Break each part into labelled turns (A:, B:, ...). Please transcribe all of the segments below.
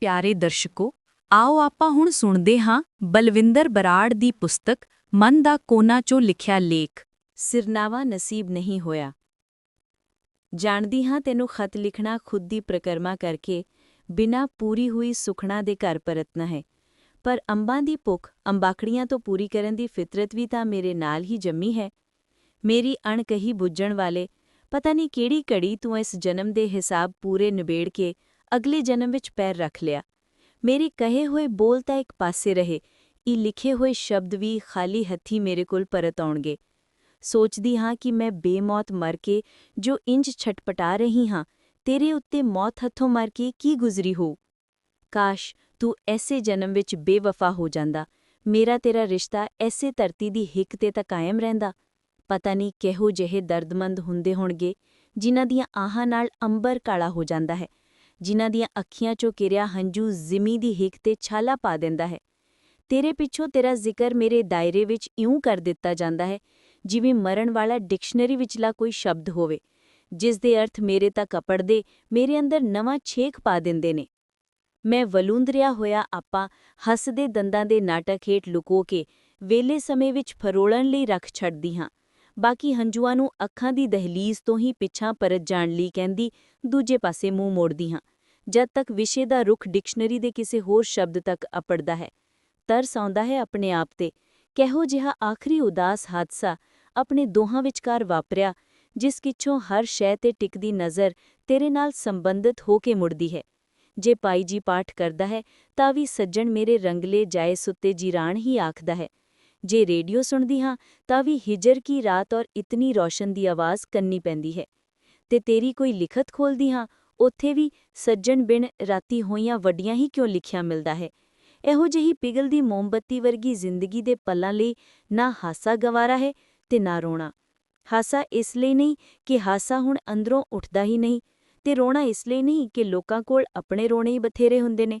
A: ਪਿਆਰੇ ਦਰਸ਼ਕੋ, ਆਓ ਆਪਾਂ ਹੁਣ ਸੁਣਦੇ ਹਾਂ ਬਲਵਿੰਦਰ ਬਰਾੜ ਦੀ ਪੁਸਤਕ ਮਨ ਦਾ ਕੋਨਾ ਚੋਂ ਲਿਖਿਆ ਲੇਖ। ਸਿਰਨਾਵਾ ਨਸੀਬ ਨਹੀਂ ਹੋਇਆ। ਜਾਣਦੀ ਹਾਂ ਤੈਨੂੰ ਖਤ ਲਿਖਣਾ ਖੁਦ ਦੀ ਪ੍ਰਕਰਮਾ ਕਰਕੇ ਬਿਨਾਂ ਪੂਰੀ ਹੋਈ ਸੁਖਣਾ ਦੇ ਘਰ ਪਰਤਨਾ ਹੈ। ਪਰ ਅੰਬਾਂ ਦੀ ਭੁੱਖ ਅੰਬਾਕੜੀਆਂ ਤੋਂ ਪੂਰੀ ਕਰਨ ਦੀ ਫਿਤਰਤ ਵੀ ਤਾਂ ਮੇਰੇ ਨਾਲ ਹੀ ਜੰਮੀ ਹੈ। ਮੇਰੀ ਅਣਕਹੀ ਬੁੱਝਣ ਵਾਲੇ ਪਤਾ ਨਹੀਂ ਕਿਹੜੀ ਘੜੀ ਤੂੰ ਇਸ ਜਨਮ ਦੇ ਹਿਸਾਬ ਪੂਰੇ ਨਿਬੇੜ ਕੇ ਅਗਲੇ ਜਨਮ ਵਿੱਚ ਪੈਰ ਰੱਖ ਲਿਆ। ਮੇਰੇ ਕਹੇ ਹੋਏ ਬੋਲ ਤਾਂ ਇੱਕ ਪਾਸੇ ਰਹੇ ਇਹ ਲਿਖੇ ਹੋਏ ਸ਼ਬਦ ਵੀ ਖਾਲੀ ਹੱਥੀ ਮੇਰੇ ਕੋਲ ਪਰਤ ਆਉਣਗੇ। ਸੋਚਦੀ ਹਾਂ ਕਿ ਮੈਂ ਬੇਮੌਤ ਮਰ ਕੇ ਜੋ ਇੰਜ ਛਟਪਟਾ ਰਹੀ ਹਾਂ, ਤੇਰੇ ਉੱਤੇ ਮੌਤ ਹੱਥੋਂ ਮਰ ਕੇ ਕੀ ਗੁਜ਼ਰੀ ਹੋ ਕਾਸ਼ ਤੂੰ ਐਸੇ ਜਨਮ ਵਿੱਚ ਬੇਵਫਾ ਹੋ ਜਾਂਦਾ, ਮੇਰਾ ਤੇਰਾ ਰਿਸ਼ਤਾ ਐਸੇ ਧਰਤੀ ਦੀ ਹਿੱਕ ਤੇ ਤਾਂ ਕਾਇਮ ਰਹਿੰਦਾ। ਪਤਾ ਨਹੀਂ ਕਿਹੋ ਜਿਹੇ ਦਰਦਮੰਦ ਹੁੰਦੇ ਹੋਣਗੇ, ਜਿਨ੍ਹਾਂ ਦੀਆਂ ਆਹਾਂ ਨਾਲ ਅੰਬਰ ਕਾਲਾ ਹੋ ਜਾਂਦਾ ਹੈ। ਜਿਨ੍ਹਾਂ ਦੀਆਂ ਅੱਖੀਆਂ 'ਚੋਂ ਕਿਰਿਆ ਹੰਝੂ ਜ਼ਿਮੀ ਦੀ ਹਿੱਕ ਤੇ ਛਾਲਾ ਪਾ ਦਿੰਦਾ ਹੈ। ਤੇਰੇ ਪਿੱਛੋਂ ਤੇਰਾ ਜ਼ਿਕਰ ਮੇਰੇ ਦਾਇਰੇ ਵਿੱਚ ਇਉਂ ਕਰ ਦਿੱਤਾ ਜਾਂਦਾ ਹੈ, ਜਿਵੇਂ ਮਰਨ ਵਾਲਾ ਡਿਕਸ਼ਨਰੀ ਵਿਚਲਾ ਕੋਈ ਸ਼ਬਦ ਹੋਵੇ, ਜਿਸ ਦੇ ਅਰਥ ਮੇਰੇ ਤੱਕ ਅਪੜਦੇ ਮੇਰੇ ਅੰਦਰ ਨਵਾਂ ਛੇਕ ਪਾ ਦਿੰਦੇ ਨੇ। ਮੈਂ ਵਲੂੰਦਰਿਆ ਹੋਇਆ ਆਪਾ ਹੱਸਦੇ ਦੰਦਾਂ ਦੇ ਨਾਟਕ ਹੇਠ ਲੁਕੋ ਕੇ ਵੇਲੇ ਸਮੇਂ ਵਿੱਚ ਫਰੋਲਣ ਲਈ ਰੱਖ ਛੱਡਦੀ ਹਾਂ। ਬਾਕੀ ਹੰਝੂਆਂ ਨੂੰ ਅੱਖਾਂ ਦੀ ਦਹਲੀਜ਼ ਤੋਂ ਹੀ ਪਿੱਛਾਂ ਪਰਤ ਜਾਣ ਲਈ ਕਹਿੰਦੀ, ਦੂਜੇ ਪਾਸੇ ਮੂੰਹ ਮੋੜਦੀ ਹਾਂ। ਜਦ ਤੱਕ ਵਿਸ਼ੇ ਦਾ ਰੁਖ ਡਿਕਸ਼ਨਰੀ ਦੇ ਕਿਸੇ ਹੋਰ ਸ਼ਬਦ ਤੱਕ ਅਪੜਦਾ ਹੈ, ਤਰਸ ਆਉਂਦਾ ਹੈ ਆਪਣੇ ਆਪ ਤੇ। ਕਿਹੋ ਜਿਹਾ ਆਖਰੀ ਉਦਾਸ ਹਾਦਸਾ ਆਪਣੇ ਦੋਹਾਂ ਵਿਚਕਾਰ ਵਾਪਰਿਆ, ਜਿਸ ਕਿਛੋਂ ਹਰ ਸ਼ੈ ਤੇ ਟਿਕਦੀ ਨਜ਼ਰ ਤੇਰੇ ਨਾਲ ਸੰਬੰਧਿਤ ਹੋ ਕੇ ਮੁੜਦੀ ਹੈ। ਜੇ ਪਾਈ ਜੀ ਪਾਠ ਕਰਦਾ ਹੈ, ਤਾਂ ਵੀ ਸੱਜਣ ਮੇਰੇ ਰੰਗਲੇ ਜਾਏ ਸੁੱਤੇ ਜੀਰਾਨ ਹੀ ਆਖਦਾ ਹੈ। ਜੇ ਰੇਡੀਓ ਸੁਣਦੀ ਹਾਂ, ਤਾਂ ਵੀ ਹਿਜਰ ਕੀ ਰਾਤ ਔਰ ਇਤਨੀ ਰੌਸ਼ਨ ਦੀ ਆਵਾਜ਼ ਕੰਨੀ ਪੈਂਦੀ ਹੈ। ਤੇ ਤੇਰੀ ਕੋਈ ਲਿਖਤ ਖੋਲਦੀ ਹਾਂ, ਉੱਥੇ ਵੀ ਸੱਜਣ ਬਿਨ ਰਾਤੀ ਹੋਈਆਂ ਵੱਡੀਆਂ ਹੀ ਕਿਉਂ ਲਿਖਿਆ ਮਿਲਦਾ ਹੈ। ਇਹੋ ਜਿਹੀ ਪਿਗਲਦੀ ਮੋਮਬੱਤੀ ਵਰਗੀ ਜ਼ਿੰਦਗੀ ਦੇ ਪੱਲਾਂ ਲਈ ਨਾ ਹਾਸਾ ਗਵਾਰਾ ਹੈ ਤੇ ਨਾ ਰੋਣਾ। ਹਾਸਾ ਇਸ ਲਈ ਨਹੀਂ ਕਿ ਹਾਸਾ ਹੁਣ ਅੰਦਰੋਂ ਉੱਠਦਾ ਹੀ ਨਹੀਂ ਤੇ ਰੋਣਾ ਇਸ ਲਈ ਨਹੀਂ ਕਿ ਲੋਕਾਂ ਕੋਲ ਆਪਣੇ ਰੋਣੇ ਹੀ ਬਥੇਰੇ ਹੁੰਦੇ ਨੇ।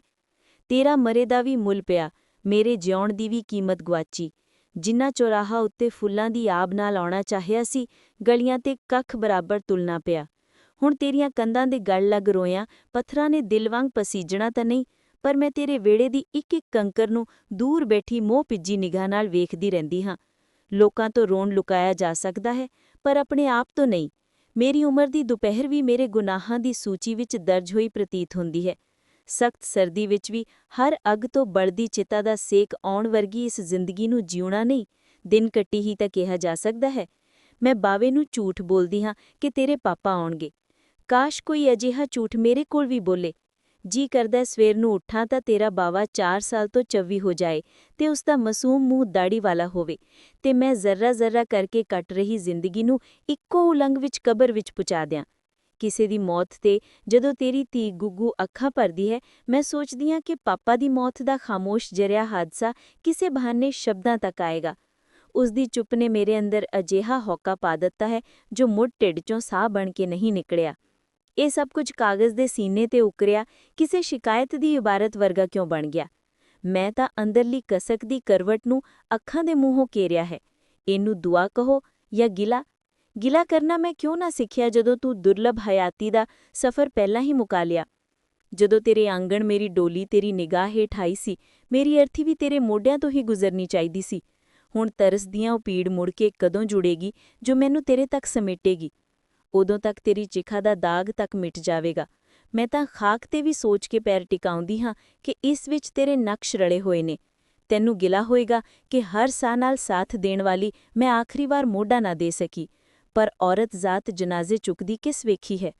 A: ਤੇਰਾ ਮਰੇ ਦਾ ਵੀ ਮੁੱਲ ਪਿਆ, ਮੇਰੇ ਜਿਉਣ ਦੀ ਵੀ ਕੀਮਤ ਗਵਾਚੀ ਜਿੰਨਾ ਚੌਰਾਹਾ ਉੱਤੇ ਫੁੱਲਾਂ ਦੀ ਆਬ ਨਾਲ ਆਉਣਾ ਚਾਹਿਆ ਸੀ, ਗਲੀਆਂ ਤੇ ਕੱਖ ਬਰਾਬਰ ਤੁਲਨਾ ਪਿਆ। ਹੁਣ ਤੇਰੀਆਂ ਕੰਧਾਂ ਦੇ ਗਲ ਲੱਗ ਰੋਇਆਂ, ਪੱਥਰਾਂ ਨੇ ਦਿਲ ਵਾਂਗ ਪਸੀਜਣਾ ਤਾਂ ਨਹੀਂ, ਪਰ ਮੈਂ ਤੇਰੇ ਵੇੜੇ ਦੀ ਇੱਕ ਇੱਕ ਕੰਕਰ ਨੂੰ ਦੂਰ ਬੈਠੀ ਮੋਹ ਪਿੱਜੀ ਨਿਗਾਹ ਨਾਲ ਵੇਖਦੀ ਰਹਿੰਦੀ ਹਾਂ। ਲੋਕਾਂ ਤੋਂ ਰੋਣ ਲੁਕਾਇਆ ਜਾ ਸਕਦਾ ਹੈ, ਪਰ ਆਪਣੇ ਆਪ ਤੋਂ ਨਹੀਂ। ਮੇਰੀ ਉਮਰ ਦੀ ਦੁਪਹਿਰ ਵੀ ਮੇਰੇ ਗੁਨਾਹਾਂ ਦੀ ਸੂਚੀ ਵਿੱਚ ਦਰਜ ਹੋਈ ਪ੍ਰਤੀਤ ਹੁੰਦੀ ਹੈ। ਸਖਤ ਸਰਦੀ ਵਿੱਚ ਵੀ ਹਰ ਅੱਗ ਤੋਂ ਬਲਦੀ ਚਿਤਾ ਦਾ ਸੇਕ ਆਉਣ ਵਰਗੀ ਇਸ ਜ਼ਿੰਦਗੀ ਨੂੰ ਜਿਉਣਾ ਨਹੀਂ, ਦਿਨ ਕੱਟੀ ਹੀ ਤਾਂ ਕਿਹਾ ਜਾ ਸਕਦਾ ਹੈ। ਮੈਂ ਬਾਵੇ ਨੂੰ ਝੂਠ ਬੋਲਦੀ ਹਾਂ ਕਿ ਤੇਰੇ ਪਾਪਾ ਆਉਣਗੇ। ਕਾਸ਼ ਕੋਈ ਅਜਿਹਾ ਝੂਠ ਮੇਰੇ ਕੋਲ ਵੀ ਬੋਲੇ। ਜੀ ਕਰਦਾ ਸਵੇਰ ਨੂੰ ਉੱਠਾਂ ਤਾਂ ਤੇਰਾ ਬਾਵਾ 4 ਸਾਲ ਤੋਂ 24 ਹੋ ਜਾਏ ਤੇ ਉਸ ਦਾ ਮਾਸੂਮ ਮੂੰਹ ਦਾੜੀ ਵਾਲਾ ਹੋਵੇ ਤੇ ਮੈਂ ਜ਼ਰਰਾ ਜ਼ਰਰਾ ਕਰਕੇ ਕੱਟ ਰਹੀ ਜ਼ਿੰਦਗੀ ਨੂੰ ਇੱਕੋ ਉਲੰਘ ਵਿੱਚ ਕਬਰ ਵਿੱਚ ਪੁਚਾ ਦਿਆਂ। ਕਿਸੇ ਦੀ ਮੌਤ ਤੇ ਜਦੋਂ ਤੇਰੀ ਧੀ ਗੁੱਗੂ ਅੱਖਾਂ ਭਰਦੀ ਹੈ, ਮੈਂ ਸੋਚਦੀ ਹਾਂ ਕਿ ਪਾਪਾ ਦੀ ਮੌਤ ਦਾ ਖਾਮੋਸ਼ ਜਰਿਆ ਹਾਦਸਾ ਕਿਸੇ ਬਹਾਨੇ ਸ਼ਬਦਾਂ ਤੱਕ ਆਏਗਾ। ਉਸ ਦੀ ਚੁੱਪ ਨੇ ਮੇਰੇ ਅੰਦਰ ਅਜਿਹਾ ਹੌਕਾ ਪਾ ਦਿੱਤਾ ਹੈ, ਜੋ ਮੁੱਢ ਢਿੱਡ ਚੋਂ ਸਾਹ ਬਣ ਕੇ ਨਹੀਂ ਨਿਕਲਿਆ। ਇਹ ਸਭ ਕੁਝ ਕਾਗਜ਼ ਦੇ ਸੀਨੇ ਤੇ ਉਕਰਿਆ, ਕਿਸੇ ਸ਼ਿਕਾਇਤ ਦੀ ਇਬਾਰਤ ਵਰਗਾ ਕਿਉਂ ਬਣ ਗਿਆ? ਮੈਂ ਤਾਂ ਅੰਦਰਲੀ ਕਸਕ ਦੀ ਕਰਵਟ ਨੂੰ ਅੱਖਾਂ ਦੇ ਮੂੰਹੋਂ ਕੇਰਿਆ ਹੈ। ਇਹਨੂੰ ਦੁਆ ਕਹੋ ਜਾਂ ਗਿਲਾ ਗਿਲਾ ਕਰਨਾ ਮੈਂ ਕਿਉਂ ਨਾ ਸਿੱਖਿਆ ਜਦੋਂ ਤੂੰ ਦੁਰਲਭ ਹਯਾਤੀ ਦਾ ਸਫ਼ਰ ਪਹਿਲਾਂ ਹੀ ਮੁਕਾ ਲਿਆ? ਜਦੋਂ ਤੇਰੇ ਆਂਗਣ ਮੇਰੀ ਡੋਲੀ ਤੇਰੀ ਨਿਗਾਹ ਹੇਠ ਆਈ ਸੀ, ਮੇਰੀ ਅਰਥੀ ਵੀ ਤੇਰੇ ਮੋਢਿਆਂ ਤੋਂ ਹੀ ਗੁਜ਼ਰਨੀ ਚਾਹੀਦੀ ਸੀ। ਹੁਣ ਤਰਸ ਦੀਆਂ ਉਹ ਪੀੜ ਮੁੜ ਕੇ ਕਦੋਂ ਜੁੜੇਗੀ ਜੋ ਮੈਨੂੰ ਤੇਰੇ ਤੱਕ ਸਮੇਟੇਗੀ? ਉਦੋਂ ਤੱਕ ਤੇਰੀ ਚਿਖਾ ਦਾ ਦਾਗ ਤੱਕ ਮਿਟ ਜਾਵੇਗਾ। ਮੈਂ ਤਾਂ ਖਾਕ ਤੇ ਵੀ ਸੋਚ ਕੇ ਪੈਰ ਟਿਕਾਉਂਦੀ ਹਾਂ ਕਿ ਇਸ ਵਿੱਚ ਤੇਰੇ ਨਕਸ਼ ਰਲੇ ਹੋਏ ਨੇ। ਤੈਨੂੰ ਗਿਲਾ ਹੋਏਗਾ ਕਿ ਹਰ ਸਾਹ ਨਾਲ ਸਾਥ ਦੇਣ ਵਾਲੀ ਮੈਂ ਆਖਰੀ ਵਾਰ ਮੋਢਾ ਨਾ ਦੇ ਸਕੀ। ਪਰ ਔਰਤ ਜ਼ਾਤ ਜਨਾਜ਼ੇ ਚੁੱਕਦੀ ਕਿਸ ਵੇਖੀ ਹੈ?